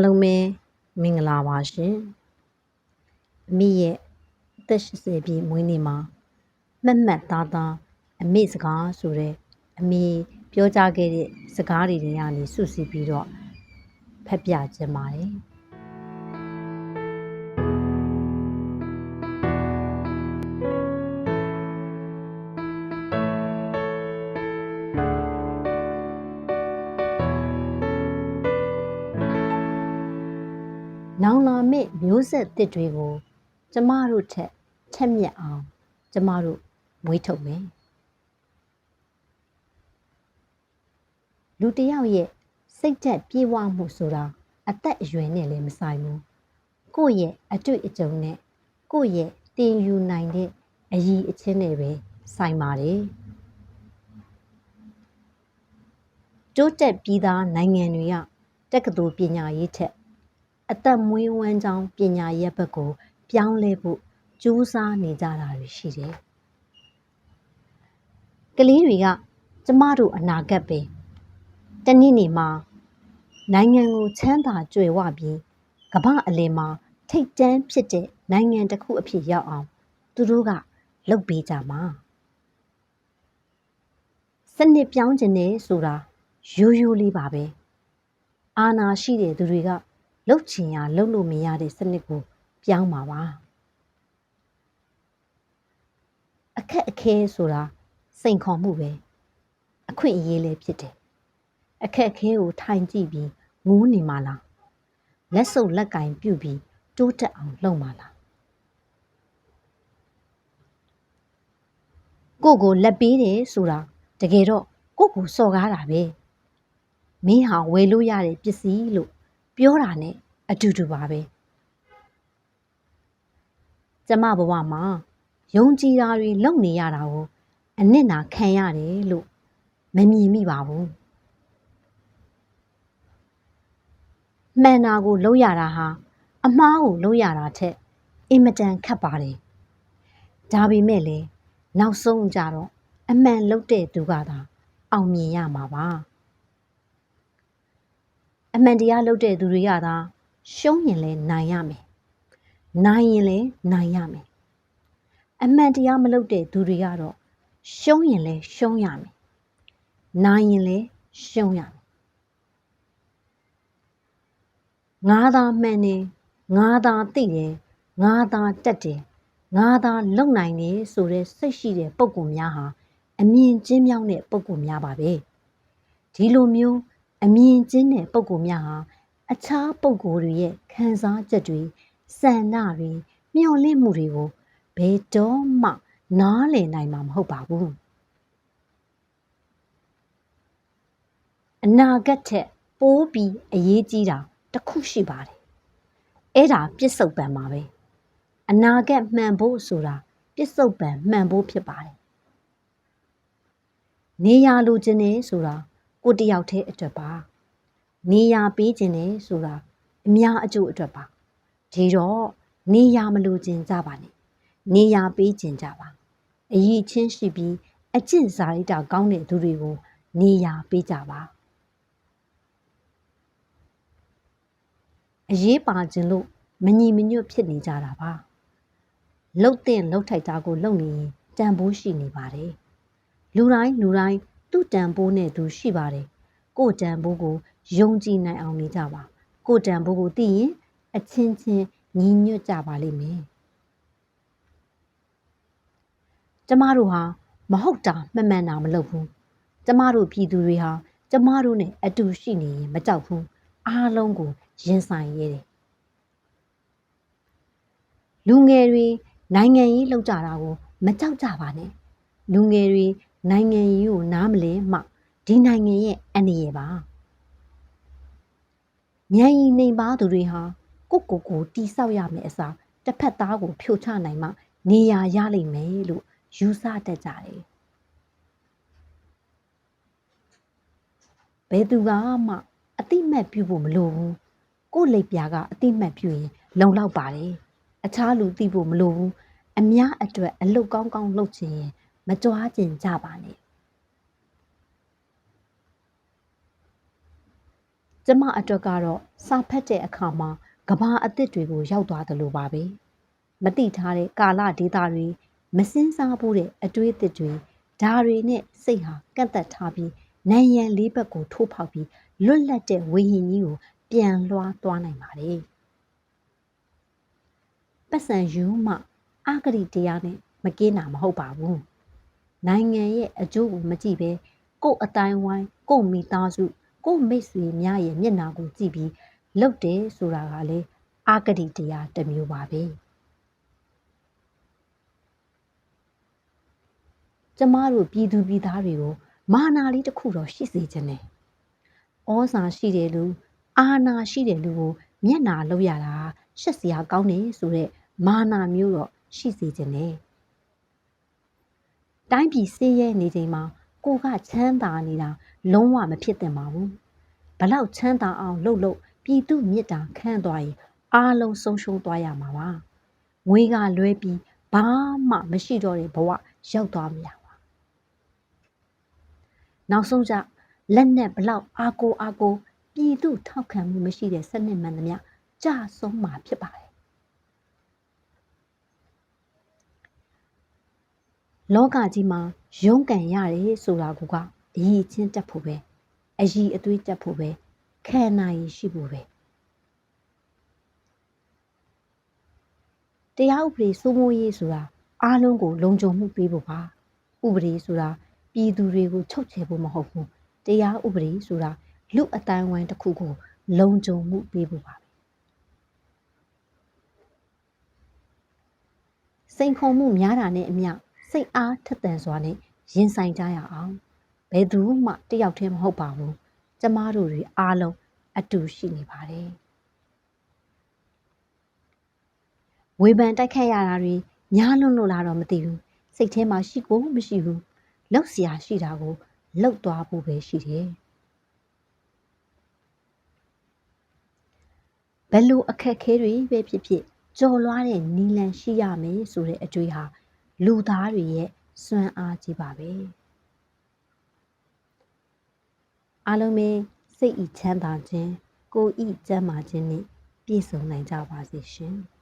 အားလုံးပဲမင်္ဂလာပါရှင်အမိရဲ့အသက်80ပြည့်မွေးနေ့မှာမှတ်မှတ်သားသားအမိစကားဆိုတဲ့အမိပြောကြားခဲ့တဲ့စကားတွေတွေကနေစုစည်းပြီးတော့ဖတ်ပြခြင်းပါတယ် မယ့်မျိုးဆက်တစ်တွေကို ကျမတို့ထက်ထက်မြက်အောင်ကျမတို့မွေးထုတ်မယ်လူတစ်ယောက်ရဲ့စိတ်သက်ပြေဝမှုဆိုတာအသက်အရွယ်နဲ့လည်းမဆိုင်ဘူးကိုယ့်ရဲ့အတွေ့အကြုံနဲ့ကိုယ့်ရဲ့တင်ယူနိုင်တဲ့အရည်အချင်းနဲ့ပဲဆိုင်ပါတယ်တိုးတက်ပြီးသားနိုင်ငံတွေကတက္ကသိုလ်ပညာရေးထက် အသက်မွေးဝမ်းကြောင်းပညာရပ်ဘက်ကို ပြောင်းလဲဖို့ကြိုးစားနေကြတာတွေရှိတယ်။ကလေးတွေကကျမတို့အနာဂတ်ပဲ။တနေ့နေ့မှာနိုင်ငံကိုချမ်းသာကြွယ်ဝပြီးကမ္ဘာအလယ်မှာထိတ်တန်းဖြစ်တဲ့နိုင်ငံတစ်ခုအဖြစ်ရောက်အောင် သူတို့ကလုပ်ပေးကြမှာ။စနစ်ပြောင်းခြင်းနဲ့ဆိုတာရိုးရိုးလေးပါပဲ။အာနာရှိတဲ့သူတွေက လှုပ်ချင်ရလှုပ်လို့မရတဲ့စနစ်ကိုပြောင်းပါပါအခက်အခဲဆိုတာစိန်ခေါ်မှုပဲအခွင့်အရေးလည်းဖြစ်တယ်အခက်အခဲကိုထိုင်ကြည့်ပြီးငိုးနေမှလားလက်စုပ်လက်ကင်ပြုတ်ပြီးတိုးတက်အောင်လုပ်မှလားကိုကိုလက်ပေးတယ်ဆိုတာတကယ်တော့ကိုကိုစော်ကားတာပဲမင်းဟာဝယ်လို့ရတဲ့ပစ္စည်းလို့ ပြောတာနဲ့အတူတူပါပဲကျမဘဝမှာယုံကြည်တာတွေလုပ်နေရတာကိုအနစ်နာခံရတယ်လို့မမြင်မိပါဘူးမှန်တာကိုလုပ်ရတာဟာအမှားကိုလုပ်ရတာထက်အင်မတန်ခက်ပါတယ်ဒါပေမဲ့လည်းနောက်ဆုံးကြတော့အမှန်လုပ်တဲ့သူကသာအောင်မြင်ရမှာပါ အမှန်တရားလုပ်တဲ့သူတွေကသာရှုံးရင်လည်းနိုင်ရမယ်နိုင်ရင်လည်းနိုင်ရမယ်အမှန်တရားမလုပ်တဲ့သူတွေကတော့ရှုံးရင်လည်းရှုံးရမယ်နိုင်ရင်လည်းရှုံးရမယ်ငါသာမှန်တယ်ငါသာသိတယ်ငါသာတက်တယ်ငါသာလုံနိုင်တယ်ဆိုတဲ့စိတ်ရှိတဲ့ပုံကူများဟာအမြင်ကျဉ်းမြောင်းတဲ့ပုံကူများပါပဲဒီလိုမျိုး အမြင်ကျဉ်းတဲ့ပုံကူများဟာအခြားပုံကိုယ်တွေရဲ့ခံစားချက်တွေစံနာတွေမျှော်လင့်မှုတွေကိုဘယ်တော့မှ နားလည်နိုင်မှာမဟုတ်ပါဘူးအနာဂတ်ထက်ပိုးပြီးအရေးကြီးတာတစ်ခုရှိပါတယ်အဲ့ဒါပြစ္ဆုတ်ပံပါပဲအနာဂတ်မှန်ဖို့ဆိုတာပြစ္ဆုတ်ပံမှန်ဖို့ဖြစ်ပါတယ်နေရလိုချင်နေဆိုတာ ကိုတယောက်တည်းအတွက်ပါနေရပေးခြင်းနဲ့ဆိုတာအများအကျိုးအတွက်ပါဒီတော့နေရမလိုခြင်းကြပါနဲ့နေရပေးခြင်းကြပါအရေးချင်းရှိပြီးအကျင့်စာရိတ္တကောင်းတဲ့သူတွေကို နေရပေးကြပါအရေးပါခြင်းလို့မညီမညွတ်ဖြစ်နေကြတာပါလှုပ်တဲ့လှုပ်ထိုက်တာကိုလှုပ်နေရင်တန်ဖိုးရှိနေပါတယ်လူတိုင်းလူတိုင်း သူ့တန်ဖိုးနဲ့သူရှိပါတယ်ကို့တန်ဖိုးကိုယုံကြည်နိုင်အောင်နေကြပါကိုတန်ဖိုးကိုသိရင်အချင်းချင်းညီညွတ်ကြပါလိမ့်မယ်ကျမတို့ဟာမဟုတ်တာမမှန်တာမလုပ်ဘူးကျမတို့ပြည်သူတွေဟာကျမတို့နဲ့အတူရှိနေရင်မကြောက်ဘူးအားလုံးကိုရင်ဆိုင်ရဲတယ်လူငယ်တွေနိုင်ငံရေးလှုပ်ကြတာကိုမကြောက်ကြပါနဲ့လူငယ်တွေ နိုင်ငံရေးကိုနားမလည်မှဒီနိုင်ငံရဲ့အန္တရာယ်ပါမြန်ရီနေပါသူတွေဟာကိုကိုကိုတီဆောက်ရမယ်အစားတစ်ဖက်သားကိုဖြိုချနိုင်မှနေရာရလိမ့်မယ်လို့ယူဆတတ်ကြတယ်ဘယ်သူကမှအတိမတ်ပြုဖို့မလိုဘူးကိုလိပ်ပြာကအတိမတ်ပြုရင်လုံလောက်ပါတယ်အခြားလူသိဖို့မလိုဘူးအများအတွက်အလုတ်ကောင်းကောင်းလုပ်ချင်ရင် မကြွားကျင်ကြပါနဲ့ကျကျမအတွက်ကတော့စာဖတ်တဲ့အခါမှာကဘာအသစ်တွေကိုရောက်သွားတယ်လို့ပါပဲမတိထားတဲ့ကာလဒေတာတွေမစင်းစားဘူးတဲ့အတွေးအသစ်တွေဒါတွေနဲ့စိတ်ဟာကန့်သက်ထားပြီးနိုင်ရန်လေးဘက်ကိုထိုးဖောက်ပြီးလွတ်လပ်တဲ့ဝေဟင်ကြီးကိုပြန်လွှားသွားနိုင်ပါတယ်ပတ်စံယူမှအာဂရိတရားနဲ့မကင်းတာမဟုတ်ပါဘူး နိုင်ငံရဲ့အကျိုးကိုမကြည့်ပဲကို့အတိုင်းဝိုင်းကို့မိသားစုကို့မိတ်ဆွေများရဲ့မျက်နှာကိုကြည့်ပြီးလှုပ်တယ်ဆိုတာကလေအာဂရိတရားတစ်မျိုးပါပဲကျမတို့ပြည်သူပြည်သားတွေကိုမာနာလေးတစ်ခုတော့ရှိစေခြင်းနဲ့ဩဇာရှိတယ်လူအာနာရှိတယ်လူကိုမျက်နာလောက်ရတာရှက်စရာကောင်းတယ်ဆိုတဲ့မာနာမျိုးတော့ရှိစေခြင်းနဲ့ တိုင်းပြည်စေးရဲနေချိန်မှာကိုကချမ်းသာနေတာလုံးဝမဖြစ်သင့်ပါဘူးဘလောက်ချမ်းသာအောင်လှုပ်လှုပ်ပြည်သူမြစ်တာခန့်သွားရင်အားလုံးဆုံးရှုံးသွားရမှာပါငွေကလွဲပြီးဘာမှမရှိတော့တဲ့ဘဝရောက်သွားမှာပါနောက်ဆုံးကြလက်နဲ့ဘလောက်အားကိုအားကိုပြည်သူထောက်ခံမှုမရှိတဲ့စနစ်မှန်သမျှကြာဆုံးမှာဖြစ်ပါတယ် လောကကြီးမှာရုန်းကန်ရတယ်ဆိုတာကအရေးချင်းတက်ဖို့ပဲအည်အသွေးတက်ဖို့ပဲခံနိုင်ရှိဖို့ပဲတရားဥပဒေစိုးမိုးရေးဆိုတာအားလုံးကိုလုံခြုံမှုပေးဖို့ပါဥပဒေဆိုတာပြည်သူတွေကိုချုပ်ချယ်ဖို့မဟုတ်ဘူးတရားဥပဒေဆိုတာလူအတိုင်းဝိုင်းတစ်ခုကိုလုံခြုံမှုပေးဖို့ပါစိန်ခေါ်မှုများတာနဲ့အမျှ စိတ်အားထက်သန်စွာနဲ့ရင်ဆိုင်ကြရအောင်ဘယ်သူမှတယောက်တည်းမဟုတ်ပါဘူးကျမတို့တွေအားလုံးအတူရှိနေပါတယ်ဝေဖန်တိုက်ခတ်ရတာတွေများလွန်းလို့လားတော့မသိဘူးစိတ်ထဲမှာရှိကိုမရှိဘူးလောက်เสียရှိတာကိုလောက်သွားဖို့ပဲရှိတယ်ဘယ်လိုအခက်ခဲတွေပဲဖြစ်ဖြစ်ကြော်လွားတဲ့နီလန်ရှိရမယ်ဆိုတဲ့အကြွေးဟာ လူသားတွေရဲ့စွမ်းအားကြီးပါပဲအားလုံးပဲစိတ်ဤချမ်းသာခြင်းကိုယ်ဤကျမ်းမာခြင်းနဲ့ပြည့်စုံနိုင်ကြပါစေရှင်။